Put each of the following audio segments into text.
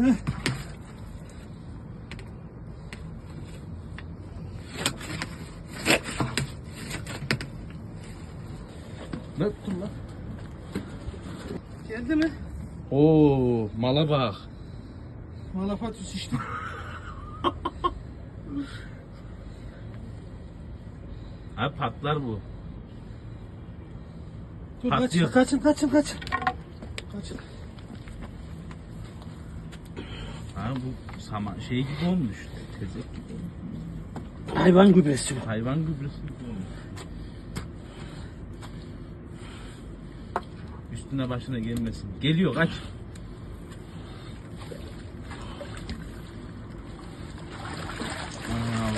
Heh. Ne tuttun lan? Geldi mi? Oo mala bak. Malafatüs işte. Abi patlar bu. Dur Patlıyor. kaçın kaçın kaçın kaçın. Kaçın. Ha bu sama şey gibi olmuş. Tezek gibi olmuş. Hayvan gübresi. Hayvan gübresi gibi olmuş. Üstüne başına gelmesin. Geliyor kaç. Aa,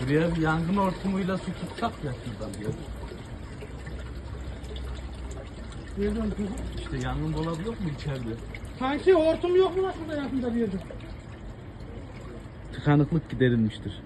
Buraya bir yangın hortumuyla su tutsak ya şuradan diyor. Nereden kızım? İşte yangın dolabı yok mu içeride? Sanki hortum yok mu lan şurada yakında bir yerde? Tıkanıklık giderilmiştir.